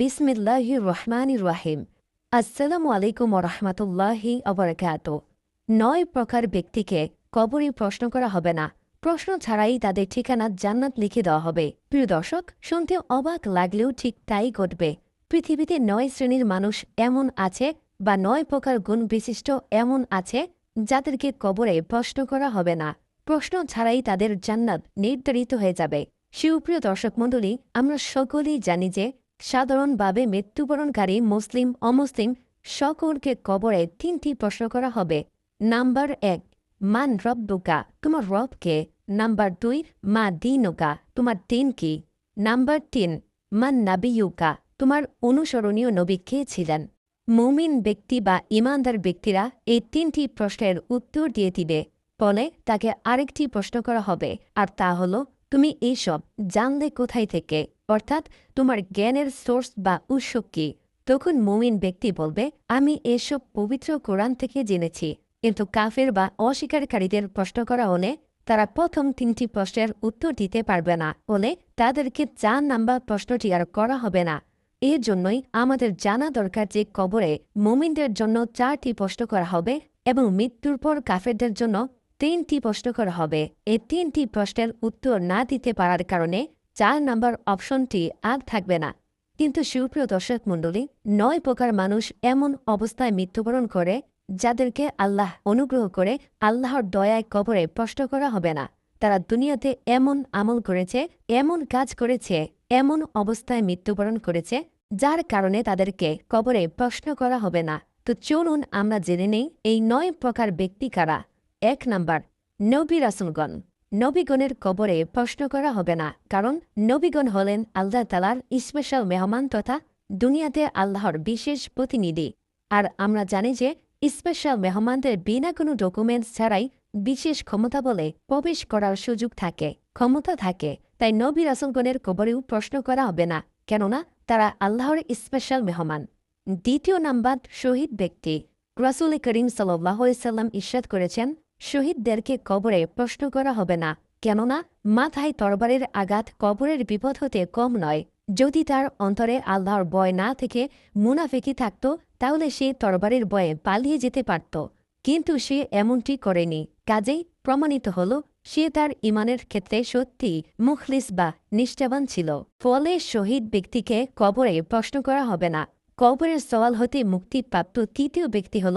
বিসমিল্লাহি রহমান রাহিম। আসসালামু আলাইকুম রহমতুল্লাহি অবরকাত নয় প্রকার ব্যক্তিকে কবরে প্রশ্ন করা হবে না। প্রশ্ন ছাড়াই তাদের ঠিকানা জান্নাত লিখে দেওয়া হবে। প্রিয় দর্শক, শুনতে অবাক লাগলেও ঠিক তাই ঘটবে। পৃথিবীতে নয় শ্রেণির মানুষ এমন আছে বা নয় প্রকার গুণ বিশিষ্ট এমন আছে যাদেরকে কবরে প্রশ্ন করা হবে না। প্রশ্ন ছাড়াই তাদের জান্নাত নির্ধারিত হয়ে যাবে। সুপ্রিয় দর্শক মণ্ডলী, আমরা সকলেই জানি যে সাধারণভাবে মৃত্যুবরণকারী মুসলিম, অমুসলিম সকলকে কবরে তিনটি প্রশ্ন করা হবে। নাম্বার এক, মান রব্বুকা, তোমার রবকে নাম্বার দুই, মা দিনুকা, তোমার দিন কি? নাম্বার তিন, মান নাবিয়ুকা, তোমার অনুসরণীয় নবী কে ছিলেন? মুমিন ব্যক্তি বা ইমানদার ব্যক্তিরা এই তিনটি প্রশ্নের উত্তর দিয়ে দিবে। ফলে তাকে আরেকটি প্রশ্ন করা হবে, আর তা হল, তুমি এইসব জানলে কোথায় থেকে? অর্থাৎ তোমার জ্ঞানের সোর্স বা উৎস কি? তখন মুমিন ব্যক্তি বলবে, আমি এসব পবিত্র কোরআন থেকে জেনেছি। কিন্তু কাফের বা অস্বীকারীদের প্রশ্ন করা হলে তারা প্রথম তিনটি প্রশ্নের উত্তর দিতে পারবে না। বলে তাদেরকে চার নাম্বার প্রশ্নটি আর করা হবে না। এর জন্যই আমাদের জানা দরকার যে কবরে মুমিনদের জন্য চারটি প্রশ্ন করা হবে এবং মৃত্যুর পর কাফেরদের জন্য তিনটি প্রশ্ন করা হবে। এই তিনটি প্রশ্নের উত্তর না দিতে পারার কারণে চার নাম্বার অপশনটি আর থাকবে না। কিন্তু সুপ্রিয় দর্শক মণ্ডলী, নয় প্রকার মানুষ এমন অবস্থায় মৃত্যুবরণ করে যাদেরকে আল্লাহ অনুগ্রহ করে আল্লাহর দয়ায় কবরে প্রশ্ন করা হবে না। তারা দুনিয়াতে এমন আমল করেছে, এমন কাজ করেছে, এমন অবস্থায় মৃত্যুবরণ করেছে, যার কারণে তাদেরকে কবরে প্রশ্ন করা হবে না। তো চলুন আমরা জেনে নেই, এই নয় প্রকার ব্যক্তি কারা? এক নাম্বার, নবী রাসুলগণ। নবীগণের কবরে প্রশ্ন করা হবে না, কারণ নবীগণ হলেন আল্লাহ তালার স্পেশাল মেহমান তথা দুনিয়াতে আল্লাহর বিশেষ প্রতিনিধি। আর আমরা জানি যে স্পেশাল মেহমানদের বিনা কোনো ডকুমেন্টস ছাড়াই বিশেষ ক্ষমতা বলে প্রবেশ করার সুযোগ থাকে, ক্ষমতা থাকে। তাই নবী রাসুলগণের কবরেও প্রশ্ন করা হবে না, কেননা তারা আল্লাহর স্পেশাল মেহমান। দ্বিতীয় নাম্বার, শহীদ ব্যক্তি। রাসুল করিম সাল্লাহ সাল্লাম ইস্বাদ করেছেন শহীদদেরকে কবরে প্রশ্ন করা হবে না, কেননা মাথায় তরবারের আঘাত কবরের বিপদ হতে কম নয়। যদি তার অন্তরে আল্লাহর বয় না থেকে মুনাফেকি থাকত, তাহলে সে তরবারের বয়ে পালিয়ে যেতে পারত। কিন্তু সে এমনটি করেনি। কাজেই প্রমাণিত হল, সে তার ইমানের ক্ষেত্রে সত্যি মুখলিস বা নিষ্ঠাবান ছিল। ফলে শহীদ ব্যক্তিকে কবরে প্রশ্ন করা হবে না। কবরের সওয়াল হতে মুক্তিপ্রাপ্ত তৃতীয় ব্যক্তি হল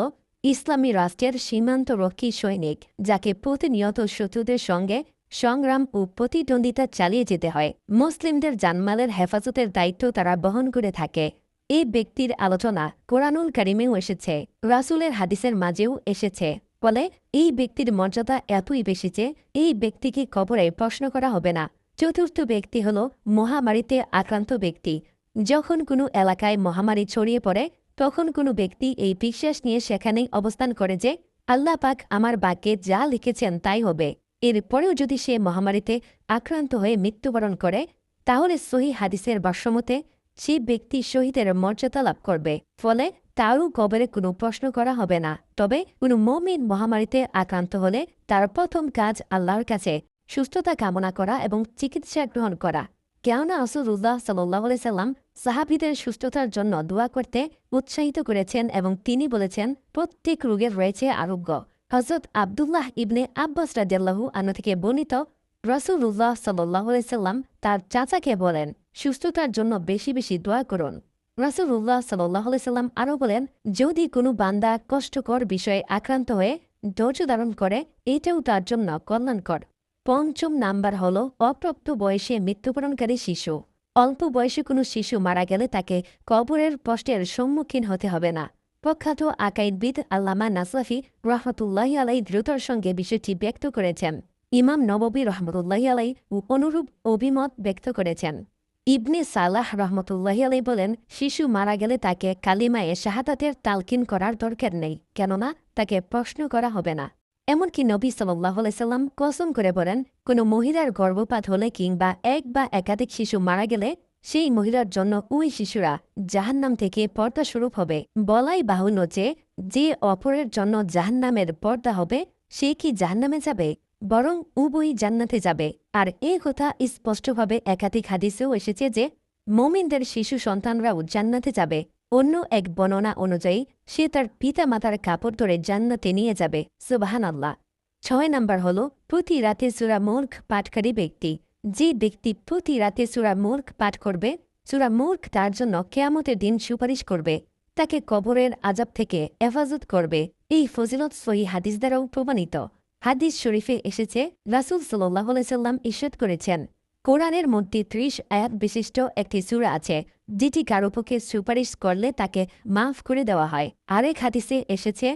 ইসলামী রাষ্ট্রের সীমান্তরক্ষী সৈনিক, যাকে প্রতিনিয়ত শত্রুদের সঙ্গে সংগ্রাম ও প্রতিদ্বন্দ্বিতা চালিয়ে যেতে হয়। মুসলিমদের জানমালের হেফাজতের দায়িত্ব তারা বহন করে থাকে। এই ব্যক্তির আলোচনা কোরআনুল কারিমেও এসেছে, রাসুলের হাদিসের মাঝেও এসেছে। ফলে এই ব্যক্তির মর্যাদা এতই বেশি যে এই ব্যক্তিকে কবরে প্রশ্ন করা হবে না। চতুর্থ ব্যক্তি হল মহামারীতে আক্রান্ত ব্যক্তি। যখন কোনো এলাকায় মহামারী ছড়িয়ে পড়ে তখন কোনো ব্যক্তি এই বিশ্বাস নিয়ে সেখানেই অবস্থান করে যে, আল্লাহ পাক আমার বাক্যে যা লিখেছেন তাই হবে। এরপরেও যদি সে মহামারীতে আক্রান্ত হয়ে মৃত্যুবরণ করে, তাহলে সহি হাদিসের বাস্যমতে সে ব্যক্তি শহীদের মর্যাদা লাভ করবে। ফলে তারও কবরে কোনো প্রশ্ন করা হবে না। তবে কোনো মমিন মহামারীতে আক্রান্ত হলে তার প্রথম কাজ আল্লাহর কাছে সুস্থতা কামনা করা এবং চিকিৎসা গ্রহণ করা। কেননা আসুরুল্লাহ সাল্লাহ সাল্লাম সাহাবিদের সুস্থতার জন্য দোয়া করতে উৎসাহিত করেছেন এবং তিনি বলেছেন, প্রত্যেক রোগের রয়েছে আরোগ্য। হজরত আবদুল্লাহ ইবনে আব্বাস রাজিয়াল্লাহু আনু থেকে বর্ণিত রসুল্লাহ সাল্লাহ সাল্লাম তার চাচাকে বলেন, সুস্থতার জন্য বেশি বেশি দোয়া করুন। রাসুল্লাহ সাল্লাহ সাল্লাম আরও বলেন, যদি কোনো বান্দা কষ্টকর বিষয়ে আক্রান্ত হয়ে ধৈর্য ধারণ করে, এটাও তার জন্য কল্যাণকর। পঞ্চম নাম্বার হল অপ্রাপ্ত বয়সে মৃত্যুবরণকারী শিশু। অল্প বয়সে কোনো শিশু মারা গেলে তাকে কবরের কষ্টের সম্মুখীন হতে হবে না। প্রখ্যাত আকাইদবিদ আল্লামা নাসলাফি রহমতুল্লাহ আলাই দ্রুতর সঙ্গে বিষয়টি ব্যক্ত করেছেন। ইমাম নববী রহমতুল্লাহ আলাই অনুরূপ অভিমত ব্যক্ত করেছেন। ইবনে সালাহ রহমতুল্লাহ আলাই বলেন, শিশু মারা গেলে তাকে কালিমায়ে শাহাদাতের তালকিন করার দরকার নেই, কেননা তাকে প্রশ্ন করা হবে না। এমনকি নবী সাল্লাহ সাল্লাম কসম করে বলেন, কোনো মহিলার গর্ভপাত হলে কিংবা এক বা একাধিক শিশু মারা গেলে সেই মহিলার জন্য ওই শিশুরা জাহান্নাম থেকে পর্দা স্বরূপ হবে। বলাই বাহুন্য যে যে অপরের জন্য জাহান্নামের পর্দা হবে, সে কি জাহান্নামে যাবে? বরং উভয়ই জান্নাতে যাবে। আর এ কথা স্পষ্টভাবে একাধিক হাদিসেও এসেছে যে, মোমিনদের শিশু সন্তানরাও জান্নাতে যাবে। অন্য এক বর্ণনা অনুযায়ী, সে তার পিতা মাতার কাপড় ধরে জান্নাতে নিয়ে যাবে। সুবাহান আল্লাহ ছয় নম্বর হল, প্রতি রাতে সুরা মূর্খ পাঠকারী ব্যক্তি, যে ব্যক্তি প্রতি রাতে সুরা মূর্খ পাঠ করবে, সুরা মূর্খ তার জন্য কেয়ামতের দিন সুপারিশ করবে। তাকে কবরের আজাব থেকে হেফাজত করবে। এই ফজিলত সহি হাদিস দ্বারাও প্রমাণিত। হাদিস শরীফে এসেছে, রাসুল সাল্লাহ সাল্লাম ইস্যত করেছেন কোরআনের মধ্যে ত্রিশ আয়াত বিশিষ্ট একটি সুরা আছে, যেটি কারও পক্ষে সুপারিশ করলে তাকে মাফ করে দেওয়া হয়। আরেক হাদিসে এসেছে,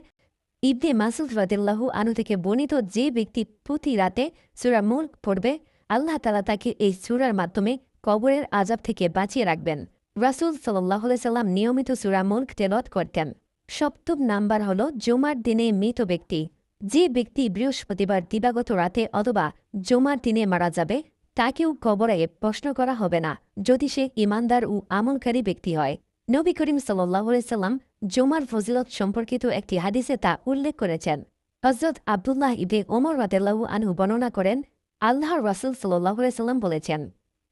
ইবনে মাসুদ রদিল্লাহু আনু থেকে বর্ণিত যে ব্যক্তি প্রতি রাতে সুরা মুল্ক পড়বে, আল্লাহ তালা তাকে এই সুরার মাধ্যমে কবরের আজাব থেকে বাঁচিয়ে রাখবেন। রাসুল সাল্লাহ সাল্লাম নিয়মিত সুরা মুল্ক তেলত করতেন। সপ্তম নাম্বার হল জুমার দিনে মৃত ব্যক্তি। যে ব্যক্তি বৃহস্পতিবার দিবাগত রাতে অথবা জুমার দিনে মারা যাবে তাকেও কবরে প্রশ্ন করা হবে না, যদি সে ইমানদার ও আমলকারী ব্যক্তি হয়। নবী করিম সাল্লাম জুমার ফজিলত সম্পর্কিত একটি হাদিসে তা উল্লেখ করেছেন। হজরত আবদুল্লাহ ইবে ওমর রাতেল্লাহু আনহু বর্ণনা করেন আল্লাহ রাসুল সাল্লাম বলেছেন,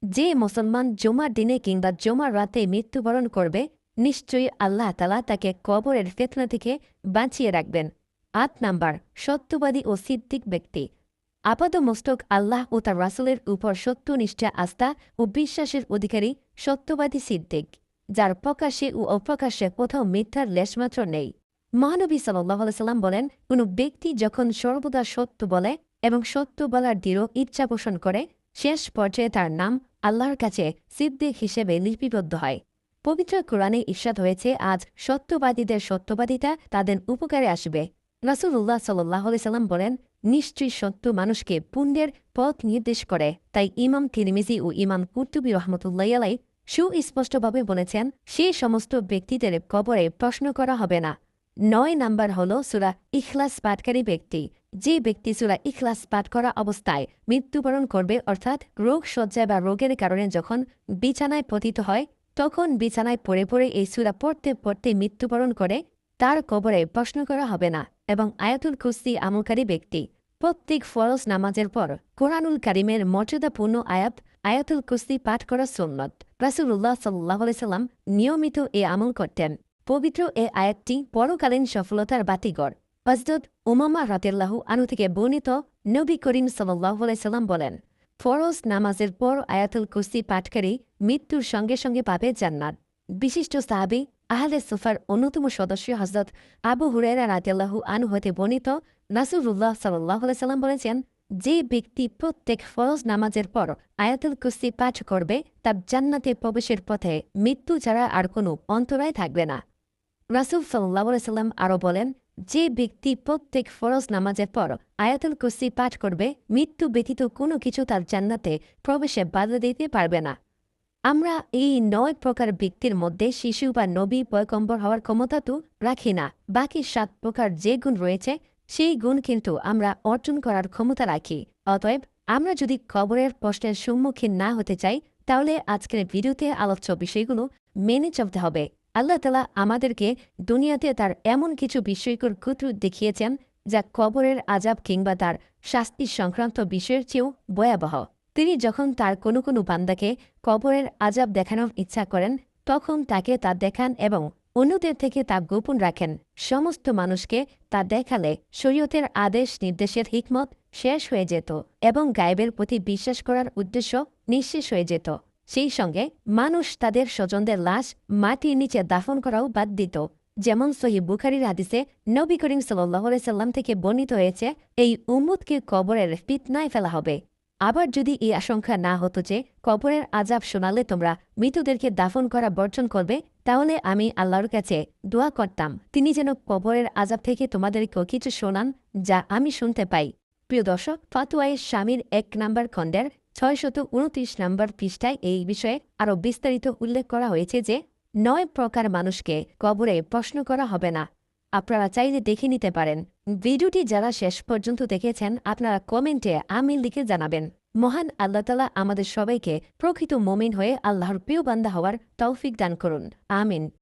যে মুসলমান জুমার দিনে কিংবা জুমার রাতে মৃত্যুবরণ করবে, নিশ্চয়ই আল্লাহ তালা তাকে কবরের ফেতনা থেকে বাঁচিয়ে রাখবেন। আট নাম্বার, সত্যবাদী ও সিদ্দিক ব্যক্তি। আপাত মস্তক আল্লাহ ও তার রাসুলের উপর সত্যনিষ্ঠা আস্থা ও বিশ্বাসের অধিকারী সত্যবাদী সিদ্দিক, যার প্রকাশ্যে ও অপ্রকাশ্যে কোথাও মিথ্যার লেশমাত্র নেই। মহানবী সাল্লাম বলেন, কোনো ব্যক্তি যখন সর্বদা সত্য বলে এবং সত্য বলার দৃঢ় ইচ্ছা পোষণ করে, শেষ পর্যায়ে তার নাম আল্লাহর কাছে সিদ্দিক হিসেবে লিপিবদ্ধ হয়। পবিত্র কোরআনে ঈর্ষাদ হয়েছে, আজ সত্যবাদীদের সত্যবাদিতা তাদের উপকারে আসবে। রাসুল্লাহ সাল্লাহ সাল্লাম বলেন নিশ্চয়ই সত্য, মানুষকে পুণ্যের পথ নির্দেশ করে। তাই ইমাম তিরমিজি ও ইমাম কুর্তুবী রহমতুল্লাহ সুস্পষ্টভাবে বলেছেন, সে সমস্ত ব্যক্তিদের কবরে প্রশ্ন করা হবে না। নয় নাম্বার হল সুরা ইখলাস পাঠকারী ব্যক্তি। যে ব্যক্তি সুরা ইখলাস পাঠ করা অবস্থায় মৃত্যুবরণ করবে, অর্থাৎ রোগ সজ্জায় বা রোগের কারণে যখন বিছানায় পতিত হয়, তখন বিছানায় পড়ে পড়ে এই সুরা পড়তে পড়তে মৃত্যুবরণ করে তার কবরে প্রশ্ন করা হবে না এবং আয়াতুল কুস্তি আমলকারী ব্যক্তি প্রত্যেক ফরজ নামাজের পর কোরআনুল কারিমের মর্যাদাপূর্ণ আয়াত, আয়াতুল কুস্তি পাঠ করা সুন্নত। রাসুল্লাহ সাল্লাহ সাল্লাম নিয়মিত এ আমল করতেন। পবিত্র এ আয়াতটি পরকালীন সফলতার বাতিগর হজরত উমামা রাতেল্লাহু আনু থেকে বর্ণিত নবী করিম সাল্লাম বলেন, ফরজ নামাজের পর আয়াতুল কুস্তি পাঠকারী মৃত্যুর সঙ্গে সঙ্গে পাবে জান্নাত। বিশিষ্ট সাহাবি আহলে সুফার অন্যতম সদস্য হজরত আবু হুরেরা রাতিয়াল্লাহু আনু হতে বর্ণিত নাসুরুল্লাহ সাল্লাহ সাল্লাম বলেছেন, যে ব্যক্তি প্রত্যেক ফরজ নামাজের পর আয়াতুল কুস্তি পাঠ করবে, তার জান্নাতে প্রবেশের পথে মৃত্যু ছাড়া আর কোনো অন্তরায় থাকবে না। রাসুল সাল্লাহ সাল্লাম আরও বলেন, যে ব্যক্তি প্রত্যেক ফরজ নামাজের পর আয়াতুল কুস্তি পাঠ করবে, মৃত্যু ব্যতীত কোনো কিছু তার জান্নাতে প্রবেশে বাধা দিতে পারবে না। আমরা এই নয় প্রকার ব্যক্তির মধ্যে শিশু বা নবী পয়কম্বর হওয়ার ক্ষমতা তো রাখি না। বাকি সাত প্রকার যে গুণ রয়েছে, সেই গুণ কিন্তু আমরা অর্জন করার ক্ষমতা রাখি। অতএব আমরা যদি কবরের প্রশ্নের সম্মুখীন না হতে চাই, তাহলে আজকের ভিডিওতে আলোচ্য বিষয়গুলো মেনে চলতে হবে। আল্লাহ তালা আমাদেরকে দুনিয়াতে তার এমন কিছু বিস্ময়কর ক্ষুদ্র দেখিয়েছেন, যা কবরের আজাব কিংবা তার শাস্তি সংক্রান্ত বিষয়ের চেয়েও ভয়াবহ। তিনি যখন তার কোনো কোনো বান্দাকে কবরের আজাব দেখানোর ইচ্ছা করেন, তখন তাকে তা দেখান এবং অন্যদের থেকে তা গোপন রাখেন। সমস্ত মানুষকে তা দেখালে শরীয়তের আদেশ, নির্দেশের হিকমত শেষ হয়ে যেত এবং গায়েবের প্রতি বিশ্বাস করার উদ্দেশ্য নিঃশেষ হয়ে যেত। সেই সঙ্গে মানুষ তাদের স্বজনদের লাশ মাটির নিচে দাফন করাও বাদ দিত। যেমন সহি বুখারির হাদিসে নবী করিম সাল্লাহ সাল্লাম থেকে বর্ণিত হয়েছে, এই উম্মুদকে কবরের পিতনায় ফেলা হবে। আবার যদি এই আশঙ্কা না হতো যে কবরের আজাব শোনালে তোমরা মৃতদেরকে দাফন করা বর্জন করবে, তাহলে আমি আল্লাহর কাছে দোয়া করতাম। তিনি যেন কবরের আজাব থেকে তোমাদেরকেও কিছু শোনান, যা আমি শুনতে পাই। প্রিয় দর্শক ফাতুয়ায়ের স্বামীর এক নাম্বার খণ্ডের ছয়শত উনত্রিশ নম্বর পৃষ্ঠায় এই বিষয়ে আরও বিস্তারিত উল্লেখ করা হয়েছে যে, নয় প্রকার মানুষকে কবরে প্রশ্ন করা হবে না। আপনারা চাইলে দেখে নিতে পারেন। ভিডিওটি যারা শেষ পর্যন্ত দেখেছেন, আপনারা কমেন্টে আমি লিখে জানাবেন। মহান আল্লাহতালা আমাদের সবাইকে প্রকৃত মোমিন হয়ে আল্লাহর প্রিয় বান্দা হওয়ার তৌফিক দান করুন। আমিন।